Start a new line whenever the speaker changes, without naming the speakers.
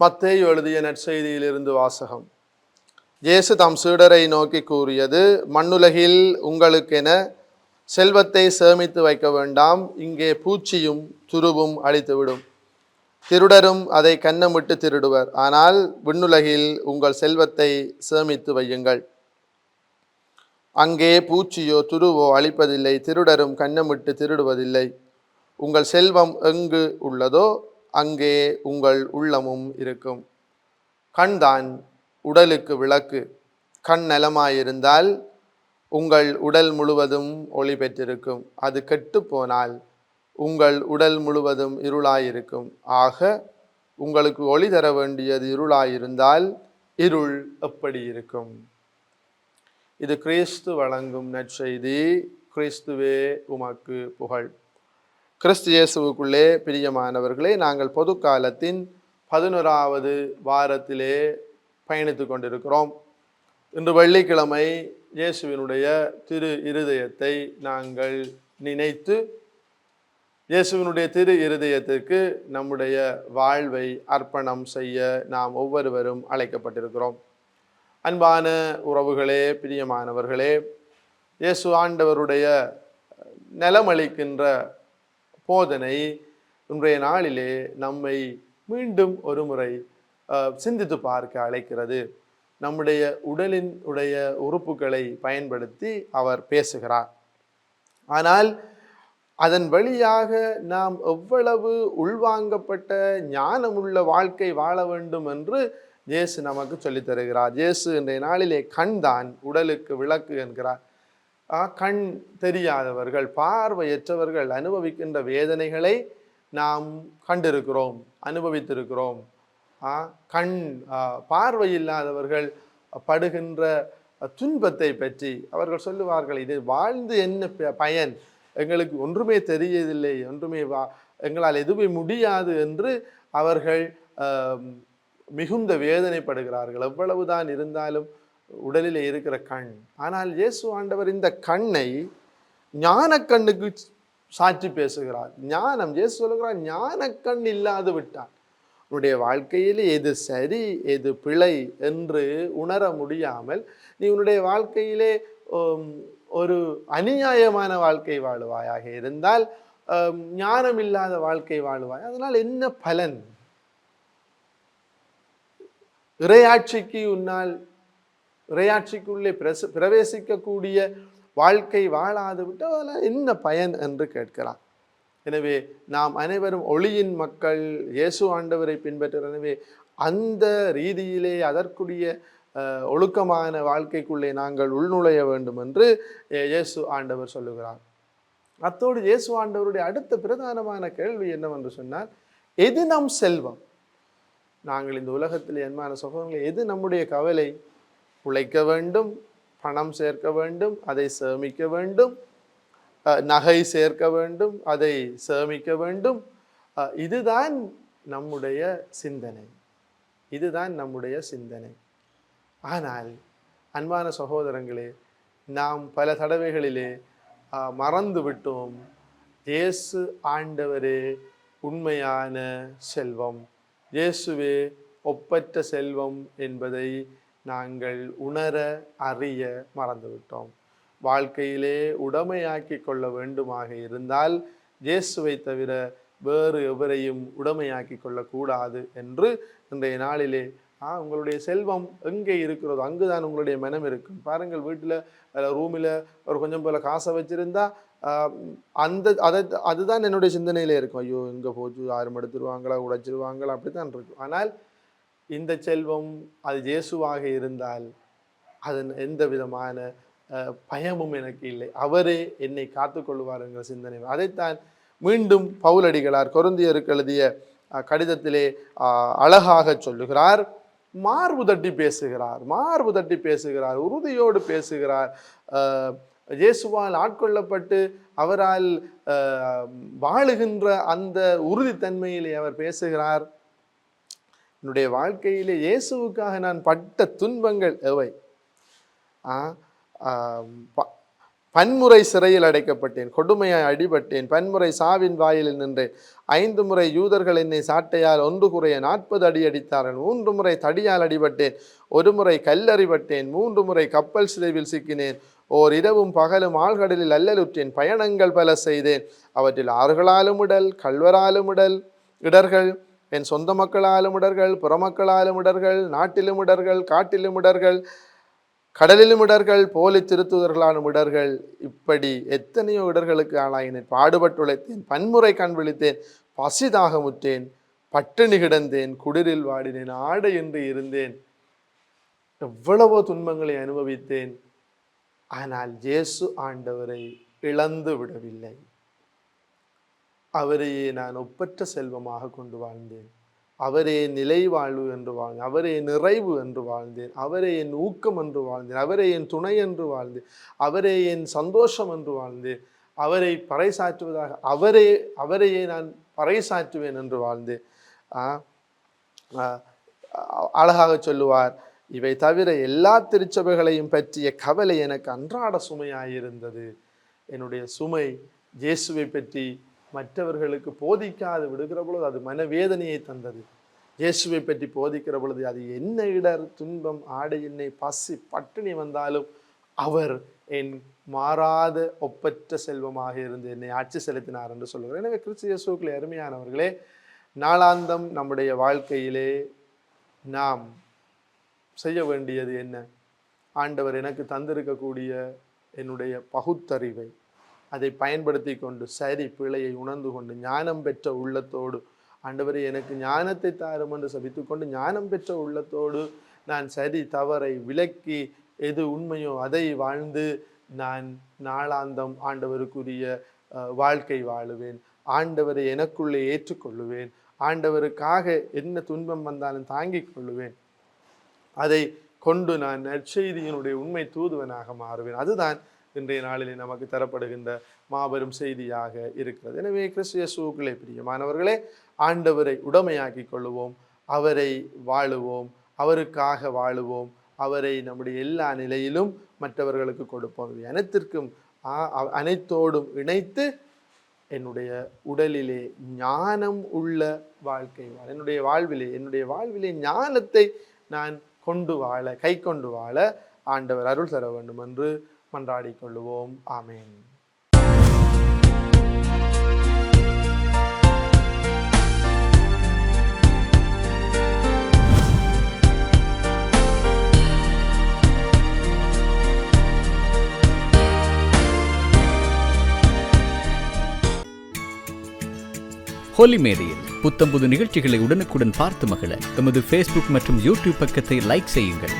மத்தேயு எழுதிய நற்செய்தியிலிருந்து வாசகம். இயேசு தம் சீடரை நோக்கி கூறியது மண்ணுலகில் உங்களுக்கென செல்வத்தை சேமித்து வைக்க வேண்டாம் இங்கே பூச்சியும் துருவும் அழித்துவிடும். திருடரும் அதை கன்னமிட்டு திருடுவர் ஆனால் விண்ணுலகில் உங்கள் செல்வத்தை சேமித்து வையுங்கள். அங்கே பூச்சியோ துருவோ அழிப்பதில்லை திருடரும் கன்னமிட்டு திருடுவதில்லை. உங்கள் செல்வம் எங்கு உள்ளதோ அங்கே உங்கள் உள்ளமும் இருக்கும். கண்தான் உடலுக்கு விளக்கு. கண் நலமாயிருந்தால் உங்கள் உடல் முழுவதும் ஒளி பெற்றிருக்கும். அது கெட்டு போனால் உங்கள் உடல் முழுவதும் இருளாயிருக்கும். ஆக உங்களுக்கு ஒளி தர வேண்டியது இருளாயிருந்தால் இருள் எப்படி இருக்கும்? இது கிறிஸ்து வழங்கும் நற்செய்தி. கிறிஸ்துவே உமக்கு புகழ். கிறிஸ்து இயேசுவுக்குள்ளே பிரியமானவர்களே நாங்கள் பொது காலத்தின் பதினோராவது வாரத்திலே பயணித்து கொண்டிருக்கிறோம். இன்று வெள்ளிக்கிழமை இயேசுவினுடைய திரு இருதயத்தை நாங்கள் நினைத்து இயேசுவினுடைய திரு இருதயத்திற்கு நம்முடைய வாழ்வை அர்ப்பணம் செய்ய நாம் ஒவ்வொருவரும் அழைக்கப்பட்டிருக்கிறோம். அன்பான உறவுகளே பிரியமானவர்களே இயேசு ஆண்டவருடைய நலமளிக்கின்ற போதனை இன்றைய நாளிலே நம்மை மீண்டும் ஒரு முறை சிந்தித்து பார்க்க அழைக்கிறது. நம்முடைய உடலின் உடைய உறுப்புகளை பயன்படுத்தி அவர் பேசுகிறார். ஆனால் அதன் வழியாக நாம் எவ்வளவு உள்வாங்கப்பட்ட ஞானமுள்ள வாழ்க்கை வாழ வேண்டும் என்று இயேசு நமக்கு சொல்லித் தருகிறார் இயேசு இன்றைய நாளிலே கண் தான் உடலுக்கு விளக்கு என்கிறார். கண் தெரியாதவர்கள் பார்வையற்றவர்கள் அனுபவிக்கின்ற வேதனைகளை நாம் கண்டிருக்கிறோம் அனுபவித்திருக்கிறோம். கண் பார்வை இல்லாதவர்கள் படுகின்ற துன்பத்தை பற்றி அவர்கள் சொல்லுவார்கள் இது வாழ்ந்து என்ன ப- பயன்? எங்களுக்கு ஒன்றுமே தெரியதில்லை ஒன்றுமே வா எங்களால் எதுவுமே முடியாது என்று அவர்கள் மிகுந்த வேதனைப்படுகிறார்கள். எவ்வளவுதான் இருந்தாலும் உடலிலே இருக்கிற கண். ஆனால் இயேசு ஆண்டவர் இந்த கண்ணை ஞான கண்ணுக்கு சாட்சி பேசுகிறார். ஞானம் இயேசு சொல்கிறார் ஞான கண் இல்லாது விட்டார். உன்னுடைய வாழ்க்கையில் எது சரி எது பிழை என்று உணர முடியாமல் நீ உன்னுடைய வாழ்க்கையிலே உம், ஒரு அநியாயமான வாழ்க்கை வாழுவாயாக இருந்தால் ஞானம் இல்லாத வாழ்க்கை வாழுவாய். அதனால் என்ன பலன்? இறையாட்சிக்கு உன்னால் இறையாட்சிக்குள்ளே பிரச பிரவேசிக்கக்கூடிய வாழ்க்கை வாழாது விட்டால் அதனால் என்ன பயன் என்று கேட்கிறார் எனவே நாம் அனைவரும் ஒளியின் மக்கள் இயேசு ஆண்டவரை பின்பற்ற எனவே அந்த ரீதியிலே அதற்குரிய ஒழுக்கமான வாழ்க்கைக்குள்ளே நாங்கள் உள்நுழைய வேண்டும் என்று இயேசு ஆண்டவர் சொல்லுகிறார். அத்தோடு இயேசு ஆண்டவருடைய அடுத்த பிரதானமான கேள்வி என்னவென்று சொன்னால் எது நம் செல்வம்? நாங்கள் இந்த உலகத்தில் என்மான சகோதரர்களே எது நம்முடைய கவலை? உழைக்க வேண்டும் பணம் சேர்க்க வேண்டும் அதை சேமிக்க வேண்டும் நகை சேர்க்க வேண்டும் அதை சேமிக்க வேண்டும். இதுதான் நம்முடைய சிந்தனை. இதுதான் நம்முடைய சிந்தனை. ஆனால் அன்பான சகோதரங்களே நாம் பல தடவைகளிலே மறந்து விட்டோம். இயேசு ஆண்டவரே உண்மையான செல்வம். இயேசுவே ஒப்பற்ற செல்வம் என்பதை நாங்கள் உணர அறிய மறந்துவிட்டோம். வாழ்க்கையிலே உடமையாக்கி கொள்ள வேண்டுமாக இருந்தால் இயேசுவை தவிர வேறு எவரையும் உடமையாக்கி கொள்ளக்கூடாது என்று இன்றைய நாளிலே ஆ உங்களுடைய செல்வம் எங்கே இருக்கிறதோ அங்குதான் உங்களுடைய மனம் இருக்கும். பாருங்கள் வீட்டில் ரூமில் ஒரு கொஞ்சம் போல காசை வச்சுருந்தா அந்த அதை அதுதான் என்னுடைய சிந்தனையிலே இருக்கும். ஐயோ இங்கே போச்சு யாரும் எடுத்துருவாங்களா உடைச்சிருவாங்களா அப்படித்தான் இருக்கும். ஆனால் இந்த செல்வம் அது இயேசுவாக இருந்தால் அதன் எந்த விதமான பயமும் எனக்கு இல்லை. அவரே என்னை காத்துக்கொள்வார் என்கிற சிந்தனை. அதைத்தான் மீண்டும் பவுலடிகளார் கொருந்தியருக்கு எழுதிய கடிதத்திலே அழகாக சொல்லுகிறார். மார்பு தட்டி பேசுகிறார். மார்பு தட்டி பேசுகிறார். உறுதியோடு பேசுகிறார். இயேசுவால் ஆட்கொள்ளப்பட்டு அவரால் வாழுகின்ற அந்த உறுதித்தன்மையிலே அவர் பேசுகிறார். என்னுடைய வாழ்க்கையிலே இயேசுவுக்காக நான் பட்ட துன்பங்கள் எவை? ஆ, பன்முறை சிறையில் அடைக்கப்பட்டேன் கொடுமையாய் அடிபட்டேன் பன்முறை சாவின் வாயிலில் நின்றேன். ஐந்து முறை யூதர்கள் என்னை சாட்டையால் ஒன்று குறைய நாற்பது அடி அடித்தார்கள் மூன்று முறை தடியால் அடிபட்டேன் ஒரு முறை கல்லறிபட்டேன் மூன்று முறை கப்பல் சிதைவில் சிக்கினேன். ஓர் இரவும் பகலும் ஆழ்கடலில் அல்லலுற்றேன் பயணங்கள் பல செய்தேன். அவற்றில் ஆறுகளாலும் உடல் கல்வராலும் உடல் இடர்கள் என் சொந்த மக்களாலும் இடர்கள் புறமக்களாலும் இடர்கள் நாட்டிலும் இடர்கள் காட்டிலும் இடர்கள் கடலிலும் இடர்கள் போலி திருத்துதர்களான இடர்கள் இப்படி எத்தனையோ இடர்களுக்கு ஆளாயினேன் பாடுபட்டுழைத்தேன் பன்முறை கண் விழித்தேன் பசி தாகமுற்றேன் பட்டினி கிடந்தேன் குடிரில் வாடினேன் ஆடை என்று இருந்தேன். எவ்வளவோ துன்பங்களை அனுபவித்தேன். ஆனால் இயேசு ஆண்டவரை இழந்து விடவில்லை. அவரையே நான் ஒப்பற்ற செல்வமாக கொண்டு வாழ்ந்தேன். அவரே நிலை வாழ்வு என்று வாழ்ந்தேன். அவரே நிறைவு என்று வாழ்ந்தேன். அவரே என் ஊக்கம் என்று வாழ்ந்தேன். அவரே என் துணை என்று வாழ்ந்தேன். அவரே என் சந்தோஷம் என்று வாழ்ந்தேன். அவரை பறைசாற்றுவதாக அவரே அவரையே நான் பறைசாற்றுவேன் என்று வாழ்ந்தேன். அழகாக சொல்லுவார் இவை தவிர எல்லா திருச்சபைகளையும் பற்றிய கவலை எனக்கு அன்றாட சுமையாயிருந்தது. என்னுடைய சுமை இயேசுவை பற்றி மற்றவர்களுக்கு போதிக்காது விடுகிற பொழுது அது மனவேதனையை தந்தது. இயேசுவை பற்றி போதிக்கிற பொழுது அது என்ன இடர் துன்பம் ஆடை என்னை பசி பட்டினி வந்தாலும் அவர் என் மாறாத ஒப்பற்ற செல்வமாக இருந்து என்னை ஆட்சி செலுத்தினார் என்று சொல்லுகிறார் எனவே கிறிஸ்து இயேசுக்களை அருமையானவர்களே நாளாந்தம் நம்முடைய வாழ்க்கையிலே நாம் செய்ய வேண்டியது என்ன? ஆண்டவர் எனக்கு தந்திருக்கக்கூடிய என்னுடைய பகுத்தறிவை அதை பயன்படுத்தி கொண்டு சரி பிழையை உணர்ந்து கொண்டு ஞானம் பெற்ற உள்ளத்தோடு ஆண்டவரே எனக்கு ஞானத்தை தாரும் என்று சபித்துக்கொண்டு ஞானம் பெற்ற உள்ளத்தோடு நான் சரி தவறை விலக்கி எது உண்மையோ அதை வாழ்ந்து நான் நாளாந்தம் ஆண்டவருக்குரிய வாழ்க்கை வாழுவேன். ஆண்டவரை எனக்குள்ளே ஏற்றுக்கொள்ளுவேன். ஆண்டவருக்காக என்ன துன்பம் வந்தாலும் தாங்கிக் கொள்ளுவேன். அதை கொண்டு நான் நற்செய்தியினுடைய உண்மை தூதுவனாக மாறுவேன். அதுதான் இன்றைய நாளிலே நமக்கு தரப்படுகின்ற மாபெரும் செய்தியாக இருக்கிறது. எனவே கிறிஸ்து இயேசுவுக்குள்ளே பிரியமானவர்களே ஆண்டவரை உடமையாக்கி கொள்ளுவோம் அவரை வாழுவோம் அவருக்காக வாழுவோம் அவரை நம்முடைய எல்லா நிலையிலும் மற்றவர்களுக்கு கொடுப்போம். இவை அனைத்திற்கும் அனைத்தோடும் இணைத்து என்னுடைய உடலிலே ஞானம் உள்ள வாழ்க்கை என்னுடைய வாழ்விலே என்னுடைய வாழ்விலே ஞானத்தை நான் கொண்டு வாழ கை கொண்டு வாழ ஆண்டவர் அருள் தர வேண்டும் என்று மன்றாடிக் கொள்ளுவோம் ஆமென்.
ஹோலி மேதையில் புத்தம்புது நிகழ்ச்சிகளை உடனுக்குடன் பார்த்து மகிழ எமது ஃபேஸ்புக் மற்றும் யூடியூப் பக்கத்தை லைக் செய்யுங்கள்.